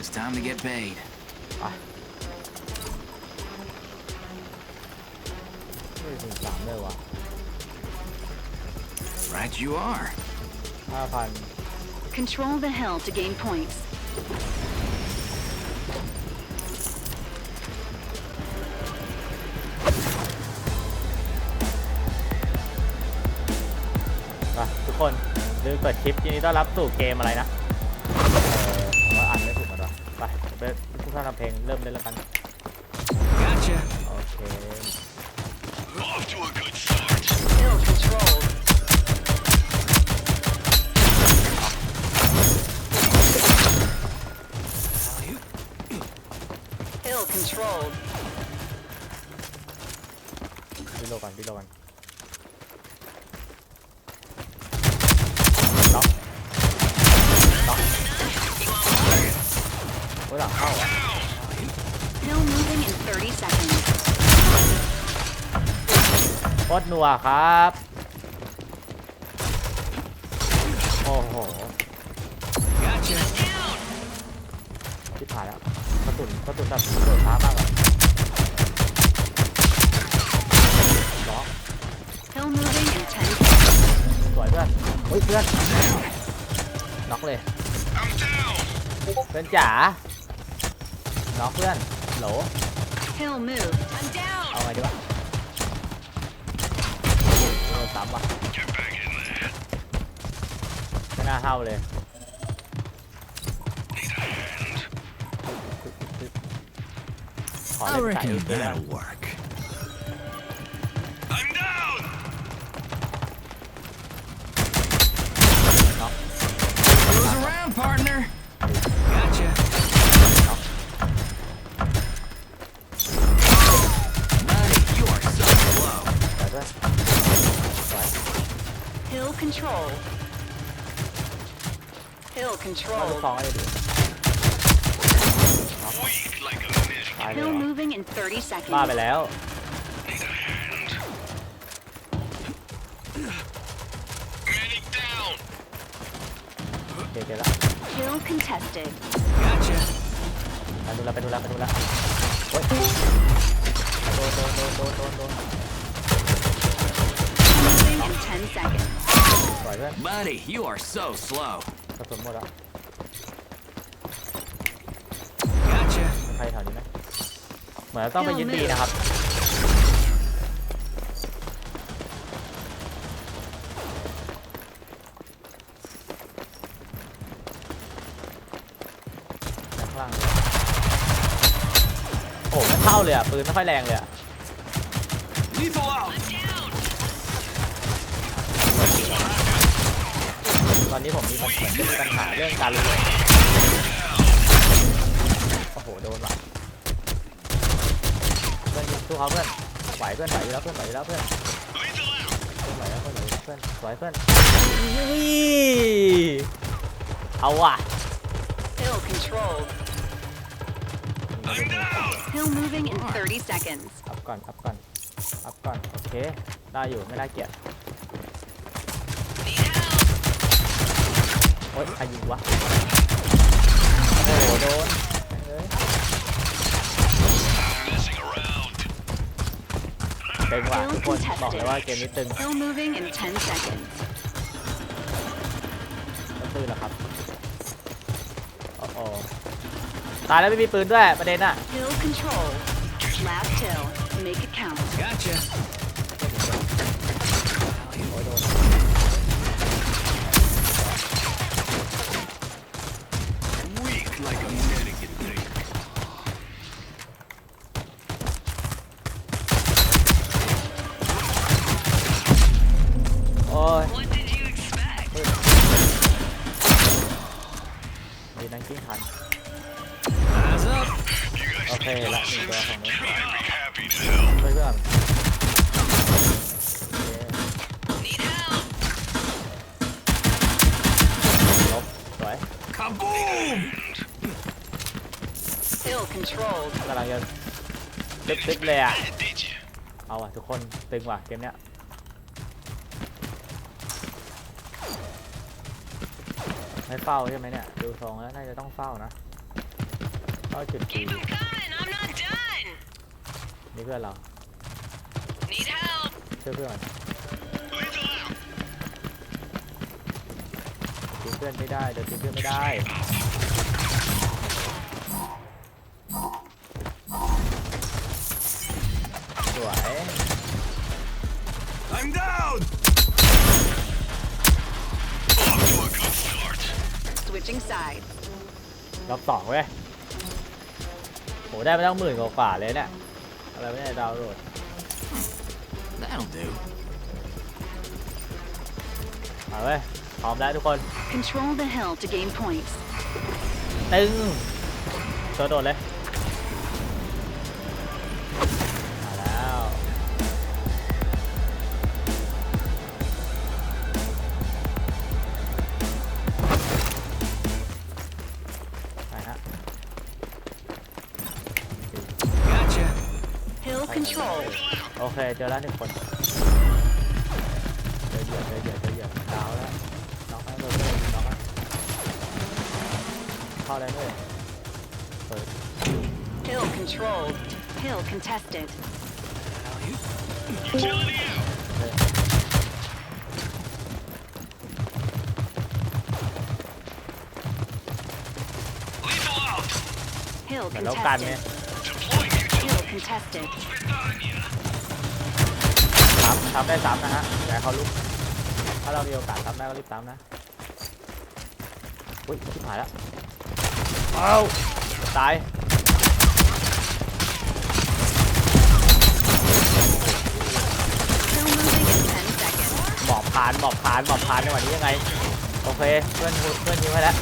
It's time to get paid. ไปไม่ถึงสามเลยวะ Right you are. ห้าพัน Control the hill to gain points. ไปทุกคนลืมเปิดคลิปยินดีต้อนรับสู่เกมอะไรนะ ไปทุกท่านทำเพลงเริ่มเล่นแล้วกัน Gotcha. โอเค Off to a good start. Hill controlled. Hill controlled. พี่โลก่อนพี่โลก่อนล็อกล็อกโอ้ย หลังเข้าอะ Hill moving in 30 seconds. โคตรนัวครับ โอ้โห Gotcha. ที่ผ่านแล้วกระตุนกระตุนแบบกระโดดช้ามากอะล็อก Hill moving in 10 seconds. สวยเพื่อนเฮ้ยเพื่อนน็อกเลย I'm down. เพื่อนจ๋า น็อกเพื่อนโหล Hill move. I'm down. เอาไงดีวะโดนซ้ำว่ะ Get back in there. ไม่น่าเข้าเลย Need a hand. ขอ I เล่นไก่ reckon ด้วยนะ that'll work. I'm down. Goes around, partner. control. Hill เข้าลูก control. ซองให้ดู Weak like a minute. ตายเลย Hill เหรอ moving in 30 บ้า seconds. ไปแล้ว Need a hand. Medic down. โอเคเจอแล้ว Hill contested. Gotcha. ไปดูแลวไปดูแลวไปดูแลวโอ้ยโดนโดนโดนโดนโดนโดน Moving In 10 seconds. สวยเพื่อน Buddy, you are so slow. กระสุนหมดแล้ว Gotcha. มีใครแถวนี้ไหมเหมือนต้องไปยึดดีนะครับ ข้างล่างเลยโอ้ไม่เข้าเลยอะปืนไม่ค่อยแรงเลยอะ Lethal out. ตอนนี้ผมมีปัญหามีปัญหาเรื่องการรีโหลดโอ้โหโดนว่ะเพื่อนยิงสู้เขาเพื่อนไหวเพื่อนไหวอยู่แล้วเพื่อนไหวอยู่แล้วเพื่อนเพื่อนไหวแล้วเพื่อนไหวอยู่แล้วเพื่อนไหวเพื่อนอุ้ยเอาว่ะ Hill controlled. Hill moving in 30 seconds. อัพก่อนอัพก่อนอัพก่อนโอเคได้อยู่ไม่น่าเกลียด โอ๊ยใครยิงวะ โอ้โหโดนแม่งเอ้ย Messing around. ตึงว่ะทุกคนบอกเลยว่าเกมนี้ตึง Hill moving in 10 seconds. ก็ตื้นแล้วครับโอ้โหตายแล้วไม่มีปืนด้วยประเด็นอะ Hill control. Last hill. Make it count. Gotcha. ดีนั่งกิ้งทัน Eyes up. You guys Okay, need let me lessons? go from this. I'd be happy to help. เพื่อนเพื่อนลบสวย Kaboom! Hill controlled. กำลังจะตึ๊บตึ๊บเลยอะ Did you? เอาอะทุกคน ตึงว่ะเกมเนี้ย ไม่เฝ้าใช่ไหมเนี่ย ดูทรงแล้วน่าจะต้องเฝ้านะเข้าจุด Keep 'em coming. I'm not done. นี่เพื่อนเรา Need help. ช่วยเพื่อนก่อนทิ้งเพื่อนไม่ได้เดี๋ยวทิ้งเพื่อนไม่ได้ Switching sides. รอบสองเว้ยโหได้ไปตั้งหมื่นกว่าๆเลยเนี่ยอะไรไม่ได้ดาวน์โหลด That'll do. เอาเว้ยพร้อมแล้วทุกคน Control the hill to gain points. ตึงตัวโดดเลย เคเจอแล้วหนึ่งคนเจอเหยื่อเจอเหยื่อเจอเหยื่อดาวแล้วน็อกให้เลยเลยน็อกให้เข้าได้เลยเปิด Hill controlled. Hill contested. Utility out. เลย Lethal out. Hill เหมือนเรากันเนี่ย contested. Deploying Hill utility. contested. Spit on ya. ซ้ำซ้ำได้ซ้ำนะฮะอย่าให้เขาลุกถ้าเรามีโอกาสซ้ำได้ก็รีบซ้ำนะอุ้ยชิบหายแล้วเอาตาย Hill moving in 10 seconds. หมอบพานหมอบพานหมอบพานในวันนี้ยังไงโอเคเพื่อนเพื่อนยิงให้แล้ว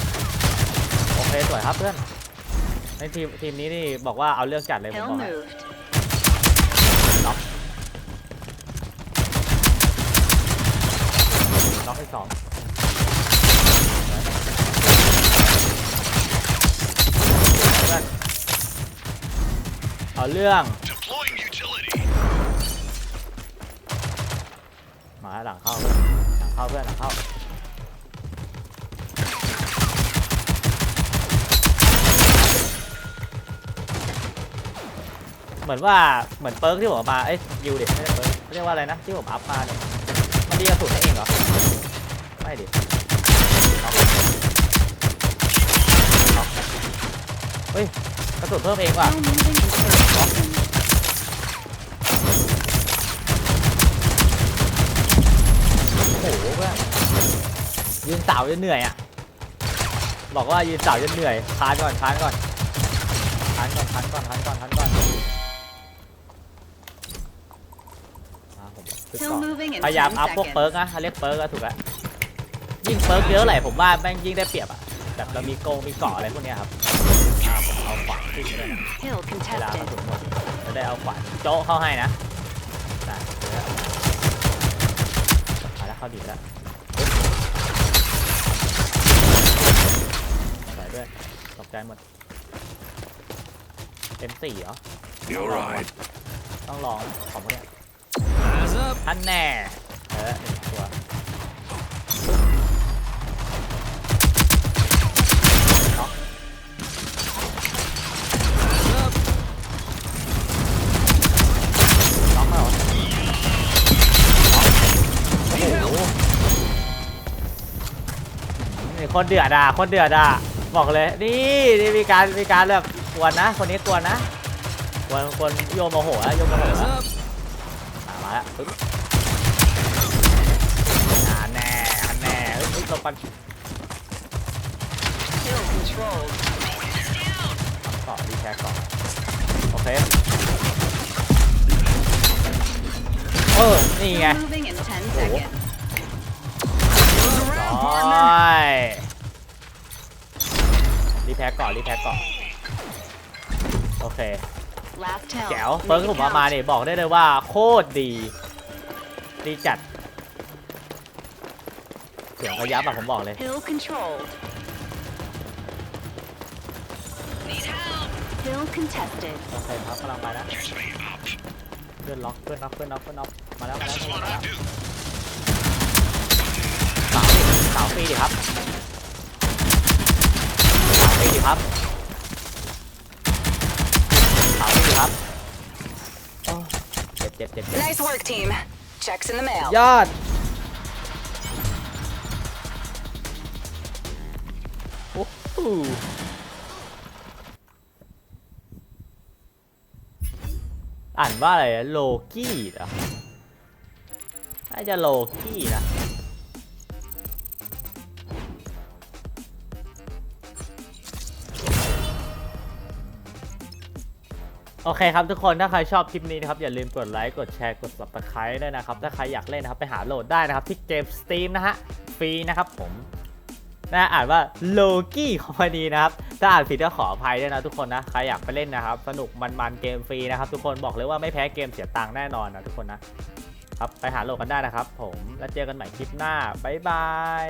โอเคสวยครับเพื่อนในทีมทีมนี้นี่บอกว่าเอาเรื่องจัดเลยผม Hill บอกให้ moved. น็อก น็อกที่สองเพื่อนเอาเรื่อง Deploying utility. มาหลังเข้าเพื่อนหลังเข้าเพื่อนหลังเข้าเหมือนว่าเหมือนเปิร์กที่ผมเอามาเอ้ยยูดิไม่ใช่เปิร์กเขาเรียกว่าอะไรนะที่ผมอัพมาเนี่ยมันดีกระสุนให้เองเหรอ ไม่ดิเอาเอาเฮ้ยกระสุนเพิ่มเองว่ะ Hill moving in 30 seconds. โอ้โหเพื่อนยืนเสาจนเหนื่อยอะ บอกว่ายืนเสาจนเหนื่อยคานก่อนคานก่อนคานก่อนคานก่อนคานก่อนคานก่อนอ่าผมฝึก Hill ก่อน moving in พยายาม10อัพพวก seconds. เปิร์กนะเขาเรียกเปิร์กอะถูกแล้ว ยิ่งเปิร์กเยอะไหร่ผมว่าแม่งยิ่งได้เปรียบอะแบบเรามีโกงมีเกาะอะไรพวกเนี้ยครับอ่าผมเอาขวานขึ้นไปเลยนะ Hill เวลากระ contested. สุนหมดจะได้เอาขวานโจ๊ะเข้าให้นะได้เดี๋ยวมาแล้วเข้าดีแล้วใส่ด้วยตกใจหมดเต็มสี่เหรอ You're right. ต้องลองของพวกเนี้ย Eyes up. ท่านแน่ เออหนึ่งตัว คนเดือดอะคนเดือดอะบอกเลย นี่นี่มีการมีการแบบกวนนะ คนนี้กวนนะกวนกวนโยมโมโหแล้วโยมโมโห Eyes แล้ว up. มาแล้วปึ๊บอ่าแน่อ่าแน่เฮ้ยเฮ้ยหลบกัน Hill controlled. ต่อดีแท็กก่อนโอเคเออนี่ไง Hill moving in 10 seconds. Goes around, ร้อย แพ็กก่อนรีแพ็กก่อนโอเค Last hill. แจ๋วเฟิร์ส Make ผ it มเอามา count. เนี่ยบอกได้เลยว่า โคตรดี ดีจัด เสียงระยับอะผมบอกเลย Hill controlled. Need help. Hill contested. โอเคครับกำลังไปนะ Catch me up. เพื่อนล็อกเพื่อนล็อกเพื่อนล็อกเพื่อนล็อกมาแล้วมาแล้ว This is มา what แล้ว I do. สาวดิสาวฟรีดิครับ ครับขาวยครับอเจ็บเจ็บ Nice work, team. Checks in the mail. ยอด โอ้โหอ่านว่าอะไรอะโลกี้เหรอน่าจะโลกี้นะ โอเคครับทุกคนถ้าใครชอบคลิปนี้นะครับอย่าลืมกดไลค์กดแชร์กด subscribe ด้วยนะครับถ้าใครอยากเล่นนะครับไปหาโหลดได้นะครับที่เกม Steam นะฮะฟรีนะครับผมนะอ่านว่าโลกี้คอมพานีนะครับถ้าอ่านผิดก็ขออภัยด้วยนะทุกคนนะใครอยากไปเล่นนะครับ สนุกมันๆเกมฟรีนะครับ ทุกคนบอกเลยว่าไม่แพ้เกมเสียตังค์แน่นอนนะทุกคนนะครับไปหาโหลดกันได้นะครับ ผมแล้วเจอกันใหม่คลิปหน้าบ๊ายบาย